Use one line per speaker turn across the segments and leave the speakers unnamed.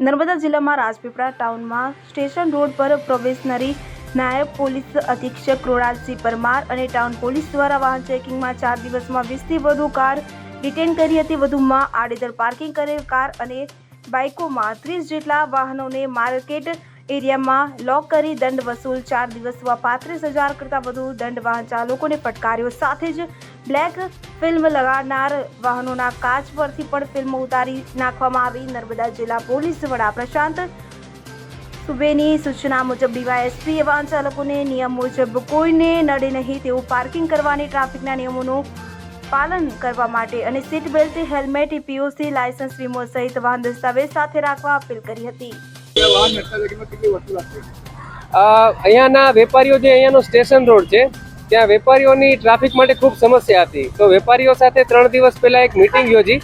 નર્મદા જિલ્લામાં Rajpipla ટાઉનમાં station road પર પ્રવેશનારી નાયબ પોલીસ અધિક્ષક કૃણાલસિંહ પરમાર અને ટાઉન પોલીસ દ્વારા વાહન ચેકિંગમાં ચાર દિવસમાં વીસથી વધુ કાર ડિટેન કરી હતી. વધુમાં આડેધડ પાર્કિંગ કરેલ કાર અને બાઇકોમાં ત્રીસ જેટલા વાહનોને માર્કેટ એરિયામાં લોક કરી દંડ વસૂલ, ચાર દિવસમાં પાંત્રીસ હજાર કરતાં વધુ દંડ વાહન ચાલકોને ફટકાર્યો. સાથે જ બ્લેક ફિલ્મ લગાડનાર વાહનોના કાચ પરથી પણ ફિલ્મ ઉતારી નાખવામાં આવી. નર્મદા જિલ્લા પોલીસ વડા પ્રશાંત સુબેની સૂચના મુજબ ડીવાયએસપીએ વાહન ચાલકોને નિયમ મુજબ કોઈને નડે નહીં તેવું પાર્કિંગ કરવાની ટ્રાફિકના નિયમોનું પાલન કરવા માટે અને seat belt, helmet, P O C, license, વીમો સહિત વાહન દસ્તાવેજ સાથે રાખવા અપીલ કરી હતી.
અહીંયાના વેપારીઓ જે અહીંયાનો સ્ટેશન રોડ છે, ત્યાં વેપારીઓની ટ્રાફિક માટે ખૂબ સમસ્યા હતી. તો વેપારીઓ સાથે ત્રણ દિવસ પહેલા એક મિટિંગ યોજી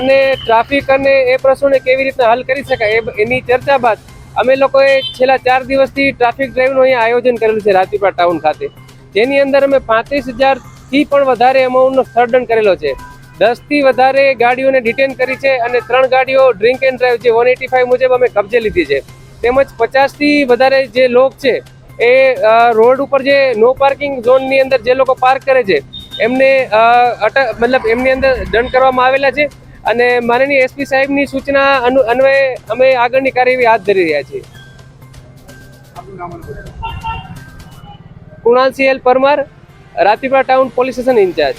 અને ટ્રાફિક અને એ પ્રશ્નોને કેવી રીતના હલ કરી શકાય એની ચર્ચા બાદ અમે લોકોએ છેલ્લા ચાર દિવસથી ટ્રાફિક ડ્રાઈવનું અહીંયા આયોજન કરેલું છે રાજપીપળા ટાઉન ખાતે. જેની અંદર અમે પાંત્રીસ હજારથી પણ વધારે અમાઉન્ટનો સ્થળદંડ કરેલો છે. દસથી વધારે ગાડીઓને ડિટેન કરી છે અને ત્રણ ગાડીઓ ડ્રિંક એન્ડ ડ્રાઈવ જે વન એટી ફાઈવ મુજબ અમે કબજે લીધી છે. તેમજ પચાસથી વધારે જે લોક છે એ રોડ ઉપર જે નો પાર્કિંગ ઝોનની અંદર જે લોકો પાર્ક કરે છે એમને અટક મતલબ એમની અંદર દંડ કરવામાં આવેલા છે અને માનનીય એસપી સાહેબની સૂચના અનુ અન્વયે અમે આગળની કાર્યવાહી હાથ ધરી રહ્યા છીએ.
Kunal.
Kunalsinh L Parmar Rajpipla town police station in charge.